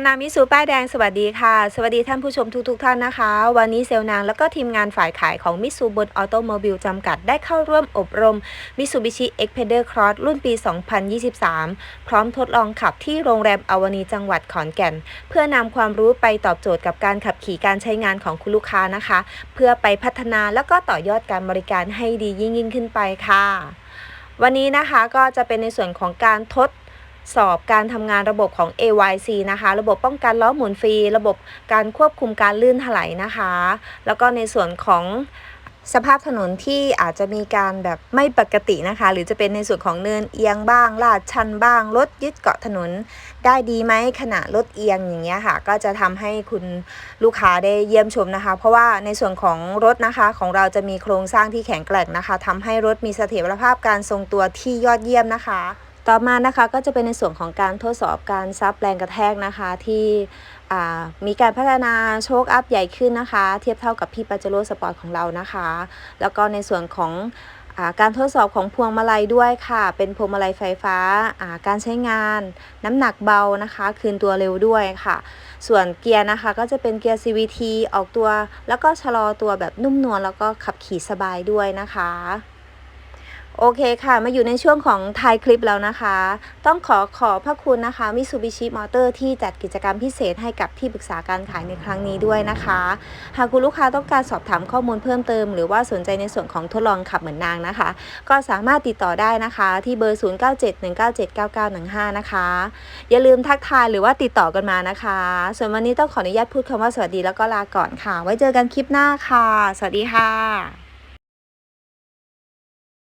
ำนามิสูป้ายแดงสวัสดีค่ะ สวัสดีท่านผู้ชมทุกๆทท่านนะคะ วันนี้เซลนางแล้วก็ทีมงานฝ่ายขายของมิสูบนออโตโมบิลจำกัดได้เข้าร่วมอบรมมิสูบิชิ e x p e d e r Cross รุ่นปี 2023 พร้อมทดลองขับที่โรงแรมอวานีจังหวัดขอนแก่น เพื่อนำความรู้ไปตอบโจทย์กับการขับขี่การใช้งานของคุณลูกค้านะคะ เพื่อไปพัฒนาแล้วก็ต่อยอดการบริการให้ดียิ่งยิ่งขึ้นไปค่ะ วันนี้นะคะก็จะเป็นในส่วนของการทด สอบการทำงานระบบของ AYC นะคะ ระบบป้องกันล้อหมุนฟรี ระบบการควบคุมการลื่นถลายนะคะ แล้วก็ในส่วนของสภาพถนนที่อาจจะมีการแบบไม่ปกตินะคะ หรือจะเป็นในส่วนของเนินเอียงบ้าง ลาดชันบ้าง รถยึดเกาะถนน ได้ดีไหมขณะรถเอียงอย่างเงี้ยค่ะ ก็จะทำให้คุณลูกค้าได้เยี่ยมชมนะคะ เพราะว่าในส่วนของรถนะคะของเราจะมีโครงสร้างที่แข็งแกร่งนะคะทำให้รถมีเสถียรภาพการทรงตัวที่ยอดเยี่ยมนะคะ ต่อมานะคะก็จะเป็นในส่วนของการทดสอบการซับแรงกระแทกนะคะที่มีการพัฒนาโชคอัพใหญ่ขึ้นนะคะ เทียบเท่ากับพี่ปาเจโร่สปอร์ตของเรานะคะ แล้วก็ในส่วนของการทดสอบของพวงมาลัยด้วยค่ะ เป็นพวงมาลัยไฟฟ้าอ่าการใช้งาน น้ำหนักเบานะคะ คืนตัวเร็วด้วยค่ะ ส่วนเกียร์นะคะก็จะเป็นเกียร์ CVT ออกตัว แล้วก็ชะลอตัวแบบนุ่มนวลแล้วก็ขับขี่สบายด้วยนะคะ โอเคค่ะ มาอยู่ในช่วงของท้ายคลิปแล้วนะคะ ต้องขอขอบพระคุณนะคะมิ t ูบิชิมอเตอร์ที่จัดกิจกรรมพิเศษให้กับที่ปรึกษาการขายในครั้งนี้ด้วยนะคะ หากคุณลูกค้าต้องการสอบถามข้อมูลเพิ่มเติม หรือว่าสนใจในส่วนของทดลองขับเหมือนนางนะคะ ก็สามารถติดต่อได้นะคะ ที่เบอร์ 0971979915 นะคะ อย่าลืมทักทายหรือว่าติดต่อกันมานะคะ ส่วนวันนี้ต้องขออนุญาตพูดคำว่าสวัสดีแล้วก็ลาก่อนค่ะ ไว้เจอกันคลิปหน้าค่ะ สวัสดีค่ะ